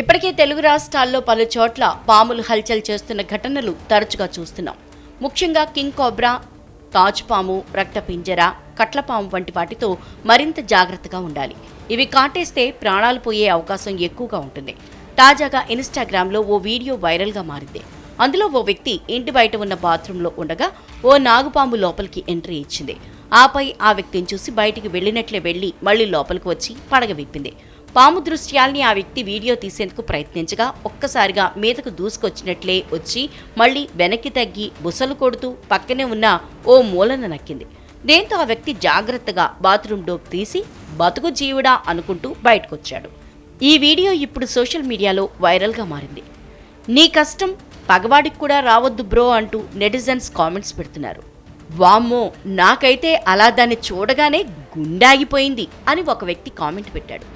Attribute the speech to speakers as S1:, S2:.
S1: ఇప్పటికే తెలుగు రాష్ట్రాల్లో పలు చోట్ల పాములు హల్చల్ చేస్తున్న ఘటనలు తరచుగా చూస్తున్నాం. ముఖ్యంగా కింగ్ కోబ్రా తాజుపాము రక్తపింజర కట్లపాము వంటి వాటితో మరింత జాగ్రత్తగా ఉండాలి. ఇవి కాటేస్తే ప్రాణాలు పోయే అవకాశం ఎక్కువగా ఉంటుంది. తాజాగా ఇన్స్టాగ్రామ్లో ఓ వీడియో వైరల్గా మారింది. అందులో ఓ వ్యక్తి ఇంటి బయట ఉన్న బాత్రూంలో ఉండగా ఓ నాగుపాము లోపలికి ఎంట్రీ ఇచ్చింది. ఆపై ఆ వ్యక్తిని చూసి బయటికి వెళ్ళినట్లే వెళ్ళి మళ్ళీ లోపలికి వచ్చి పడగ విప్పింది. పాము దృశ్యాల్ని ఆ వ్యక్తి వీడియో తీసేందుకు ప్రయత్నించగా ఒక్కసారిగా మీదకు దూసుకొచ్చినట్లే వచ్చి మళ్ళీ వెనక్కి తగ్గి బుసలు కొడుతూ పక్కనే ఉన్న ఓ మూలన నక్కింది. దీంతో ఆ వ్యక్తి జాగ్రత్తగా బాత్రూమ్ డోప్ తీసి బతుకు జీవుడా అనుకుంటూ బయటకొచ్చాడు. ఈ వీడియో ఇప్పుడు సోషల్ మీడియాలో వైరల్గా మారింది. నీ కష్టం పగవాడికి కూడా రావద్దు బ్రో అంటూ నెటిజన్స్ కామెంట్స్ పెడుతున్నారు. వామ్మో నాకైతే అలా దాన్ని చూడగానే గుండాగిపోయింది అని ఒక వ్యక్తి కామెంట్ పెట్టాడు.